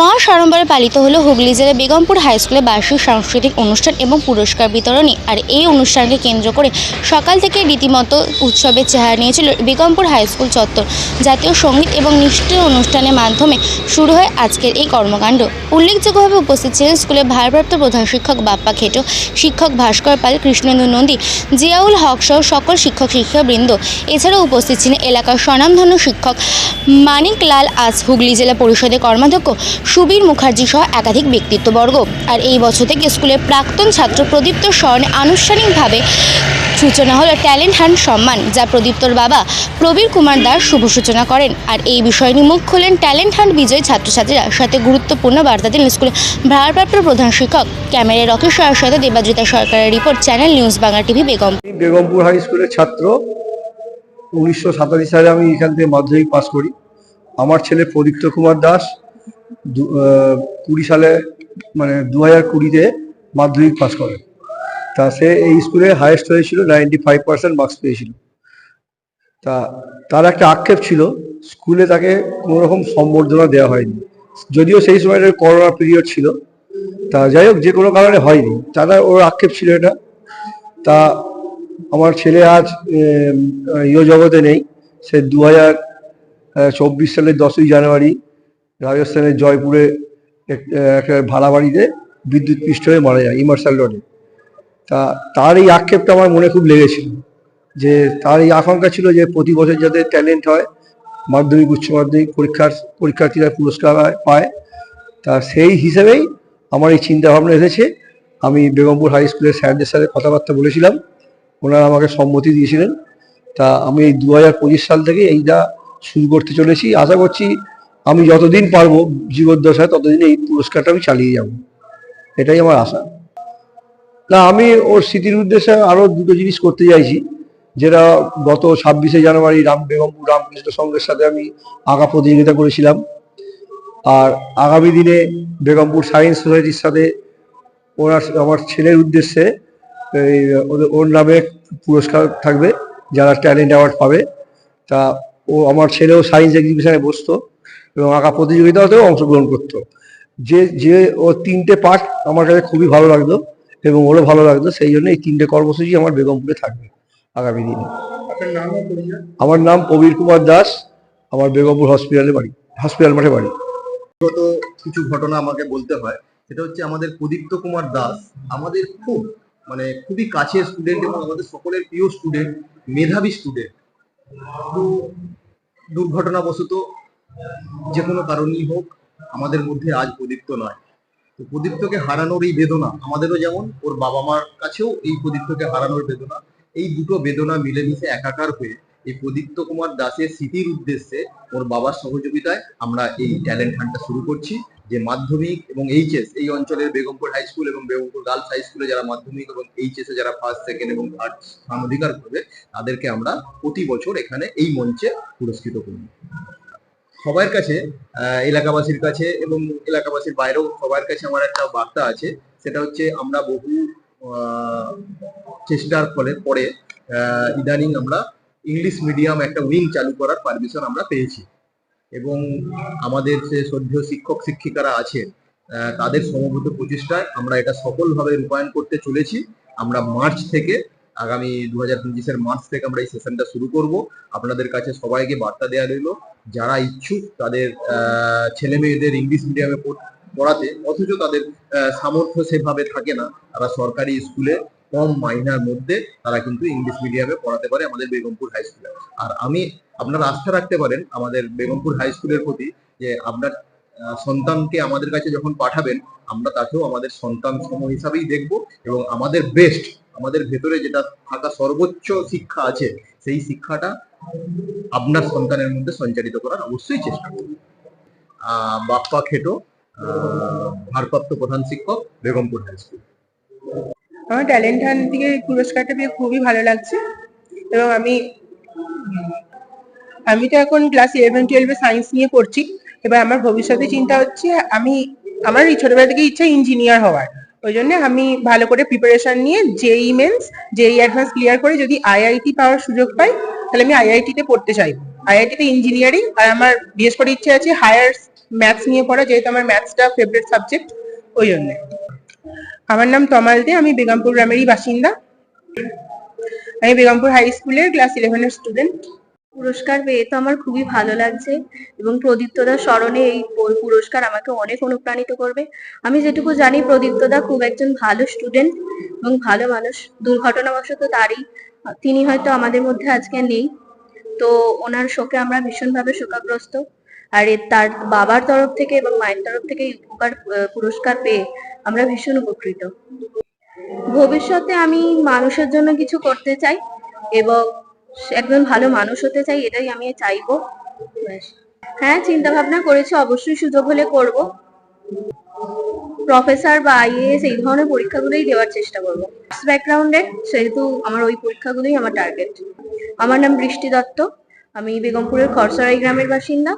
মহা সাড়ম্বরে পালিত হলো হুগলি জেলার বেগমপুর হাই স্কুলে বার্ষিক সাংস্কৃতিক অনুষ্ঠান এবং পুরস্কার বিতরণী। আর এই অনুষ্ঠানকে কেন্দ্র করে সকাল থেকে রীতিমতো উৎসবের চেহারা নিয়েছিল বেগমপুর হাই স্কুল চত্বর। জাতীয় সংগীত এবং নিষ্ঠুর অনুষ্ঠানের মাধ্যমে শুরু হয় আজকের এই কর্মকাণ্ড। উল্লেখযোগ্যভাবে উপস্থিত ছিলেন স্কুলের ভারপ্রাপ্ত প্রধান শিক্ষক বাপ্পা খেটো, শিক্ষক ভাস্কর পাল, কৃষ্ণেন্দু নন্দী, জিয়াউল হক সহ সকল শিক্ষক শিক্ষাবৃন্দ। এছাড়াও উপস্থিত ছিলেন এলাকার স্বনামধন্য শিক্ষক মানিক লাল আজ হুগলি জেলা পরিষদের কর্মাধ্যক্ষ। সুবীর মুখার্জি সহ একাধিক ব্যক্তিত্ববর্গ। আর এই বছর থেকে স্কুলের প্রাক্তন ছাত্র প্রদীপ্ত স্মরণে আনুষ্ঠানিকভাবে সূচনা হলো ট্যালেন্ট হান্ট সম্মান, যা প্রদীপ্তর বাবা প্রবীর কুমার দাস শুভ সূচনা করেন। আর এই বিষয় নিয়ে মুখ খোলেন ট্যালেন্ট হান্ট বিজয়ী ছাত্রছাত্রীরা। সাথে গুরুত্বপূর্ণ বার্তা দিলেন স্কুলের ভারপ্রাপ্ত প্রধান শিক্ষক, ক্যামেরা রকেশ রায়ের সাথে দেবাদ্রিতা সরকারের report, channel news Bangla TV, Begam. Begampur high স্কুলের ছাত্র। উনিশশো সাতাশি সালে আমি এখান থেকে মাধ্যমিক পাস করি। আমার ছেলে প্রদীপ্ত কুমার দাস। কুড়ি সালে মানে দু হাজার কুড়িতে মাধ্যমিক পাস করে। তা সে এই স্কুলে হায়েস্ট হয়েছিল নাইনটি ফাইভ পার্সেন্ট মার্কস পেয়েছিল। তা তার একটা আক্ষেপ ছিল, স্কুলে তাকে কোনো রকম সম্বর্ধনা দেওয়া হয়নি। যদিও সেই সময় করোনা পিরিয়ড ছিল। তা যাই হোক, যে কোনো কারণে হয়নি। তারা ওর আক্ষেপ ছিল এটা। তা আমার ছেলে আজ ইয় জগতে নেই। সে দু হাজার চব্বিশ সালের দশই জানুয়ারি রাজস্থানের জয়পুরে এক- একটা ভাড়া বাড়িতে বিদ্যুৎ পৃষ্ঠ হয়ে মারা যায় ইমার্সাল রোডে। তা, তার এই আক্ষেপটা আমার মনে খুব লেগেছিল, যে তার এই আকাঙ্ক্ষা ছিল যে প্রতি বছর যাতে ট্যালেন্ট হয়, মাধ্যমিক, উচ্চ মাধ্যমিক পরীক্ষার, পরীক্ষার্থীরা পুরস্কার পায়- তা সেই হিসেবেই আমার এই চিন্তা ভাবনা এসেছে। আমি বেগমপুর হাই স্কুলের স্যারদের সাথে কথাবার্তা বলেছিলাম, ওনারা আমাকে সম্মতি দিয়েছিলেন। তা আমি এই দু হাজার পঁচিশ সাল থেকে এইটা শুরু করতে চলেছি। আশা করছি আমি যতদিন পারব জীবদ্দশায়, ততদিন এই পুরস্কারটা আমি চালিয়ে যাব। এটাই আমার আশা। না, আমি ওর স্মৃতির উদ্দেশ্যে আরও দুটো জিনিস করতে চাইছি, যেটা গত ছাব্বিশে জানুয়ারি রাম বেগমপুর রামকৃষ্ণ সংঘের সাথে আমি আঁকা প্রতিযোগিতা করেছিলাম। আর আগামী দিনে বেগমপুর সায়েন্স সোসাইটির সাথে ওনার, আমার ছেলের উদ্দেশ্যে ওর নামে পুরস্কার থাকবে, যারা ট্যালেন্ট অ্যাওয়ার্ড পাবে। তা ও, আমার ছেলেও সায়েন্স এক্সিবিশনে বসতো। এবং আঁকা প্রতিযোগিতাতেও অংশগ্রহণ করতো। যে যে ও তিনটে পার্ট আমার কাছে খুবই ভালো লাগতো এবং ওরও ভালো লাগতো সেই জন্য এই তিনটে কর্মসূচি আমার বেগমপুরে থাকবে আগামী দিনে। আমার নাম প্রবীর কুমার দাস আমার বেগমপুর হসপিটালে বাড়ি হসপিটাল মাঠে বাড়ি। গত কিছু ঘটনা আমাকে বলতে হয় সেটা হচ্ছে আমাদের প্রদীপ্ত কুমার দাস আমাদের খুব মানে খুবই কাছের স্টুডেন্ট এবং আমাদের সকলের প্রিয় স্টুডেন্ট মেধাবী স্টুডেন্ট দুর্ঘটনাবশত যে কোনো কারণেই হোক, আমাদের মধ্যে আজ প্রদীপ্ত নয়। তো প্রদীপ্তকে হারানোর এই বেদনা আমাদেরও যেমন, ওর বাবা মার কাছেও এই প্রদীপ্তকে হারানোর বেদনা। এই দুটো বেদনা মিলেমিশে একাকার হয়ে এই প্রদীপ্ত কুমার দাসের স্মৃতির উদ্দেশ্যে ওর বাবার সহযোগিতায় আমরা এই ট্যালেন্ট হান্টটা শুরু করছি, যে মাধ্যমিক এবং এইচএস, এই অঞ্চলের বেগমপুর হাই স্কুল এবং বেগমপুর গার্লস হাই স্কুলে যারা মাধ্যমিক এবং এইচএস এ যারা ফার্স্ট সেকেন্ড এবং থার্ড স্থান অধিকার করবে, তাদেরকে আমরা প্রতি বছর এখানে এই মঞ্চে পুরস্কৃত করি সবার কাছে এলাকাবাসীর কাছে এবং এলাকাবাসীর বাইরেও সবার কাছে আমার একটা বার্তা আছে। সেটা হচ্ছে আমরা বহু চেষ্টার ফলে পরে ইদানিং আমরা ইংলিশ মিডিয়াম একটা উইং চালু করার পারমিশন আমরা পেয়েছি। এবং আমাদের যে শ্রদ্ধেয় শিক্ষক, শিক্ষিকারা আছেন তাদের সমবেত প্রচেষ্টায় আমরা এটা সফলভাবে রূপায়ণ করতে চলেছি। আমরা মার্চ থেকে, আগামী দু হাজার মার্চ থেকে আমরা এই সেশনটা শুরু করব। আপনাদের কাছে সবাইকে বার্তা দেওয়া রইল। যারা ইচ্ছুক তাদের ছেলে মেয়েদের ইংলিশ মিডিয়ামে পড়াতে, অথচ তাদের সামর্থ্য সেভাবে থাকে না। তারা সরকারি স্কুলে কম মাইনার মধ্যে তারা কিন্তু ইংলিশ মিডিয়ামে পড়াতে পারে আমাদের বেগমপুর হাই স্কুলে আর আমি আপনারা আস্থা রাখতে পারেন আমাদের বেগমপুর হাই স্কুলের প্রতি যে আপনার সন্তানকে আমাদের কাছে যখন পাঠাবেন, আমরা তাকেও আমাদের সন্তান সম হিসাবেই দেখব এবং আমাদের বেস্ট আমাদের ভেতরে যেটা থাকা সর্বোচ্চ শিক্ষা আছে, সেই শিক্ষাটা আপনার সন্তানের মধ্যে সঞ্চারিত করার অবশ্যই চেষ্টা আহ, বাপ্পা খেটো ভারপ্রাপ্ত প্রধান শিক্ষক বেগমপুর হাই স্কুল। আমার ট্যালেন্ট হান্ট থেকে পুরস্কারটা পেয়ে খুবই ভালো লাগছে। এবং আমি আমি তো এখন ক্লাস ইলেভেন টুয়েলভে সায়েন্স নিয়ে পড়ছি। এবার আমার ভবিষ্যতে চিন্তা হচ্ছে আমি আমার এই ছোটবেলা থেকে ইচ্ছা ইঞ্জিনিয়ার হওয়ার। ওই জন্য আমি ভালো করে প্রিপারেশন নিয়ে JEE mains JEE advance clear করে যদি আইআইটি পাওয়ার সুযোগ পাই, তাহলে আমি আইআইটি তে পড়তে চাই। আইআইটি তে ইঞ্জিনিয়ারিং আর আমার বিশেষ করে ইচ্ছে আছে হায়ার ম্যাথস নিয়ে পড়া, যেহেতু আমার ম্যাথসটা ফেভারিট সাবজেক্ট ওই জন্য। আমার নাম তমাল দে, আমি বেগমপুর গ্রামেরই বাসিন্দা। আমি বেগমপুর হাই স্কুলের ক্লাস ইলেভেনের স্টুডেন্ট পুরস্কার পেয়ে তো আমার খুবই ভালো লাগছে এবং প্রদীপ্তদার স্মরণে এই পুরস্কার আমাকে অনেক অনুপ্রাণিত করবে। আমি যেটুকু জানি প্রদীপ্তদা খুব একজন ভালো স্টুডেন্ট এবং ভালো মানুষ। দুর্ঘটনাবশত তারই, তিনি হয়তো আমাদের মধ্যে আজকে নেই। তো ওনার শোকে আমরা ভীষণভাবে শোকাগ্রস্ত। আর তার বাবার তরফ থেকে এবং মায়ের তরফ থেকে উপকার পুরস্কার পেয়ে আমরা ভীষণ উপকৃত। ভবিষ্যতে আমি মানুষের জন্য কিছু করতে চাই এবং একজন ভালো মানুষ হতে চাই, এটাই আমি চাইব। হ্যাঁ চিন্তা ভাবনা করেছি, অবশ্যই সুযোগ হলে করব। প্রফেসর বা আইএএস এই ধরনের পরীক্ষাগুলোই দেওয়ার চেষ্টা করব। আর্টস ব্যাকগ্রাউন্ডে সেহেতু আমার ওই পরীক্ষাগুলোই আমার টার্গেট আমার নাম বৃষ্টি দত্ত, আমি বেগমপুরের খরসরাই গ্রামের বাসিন্দা।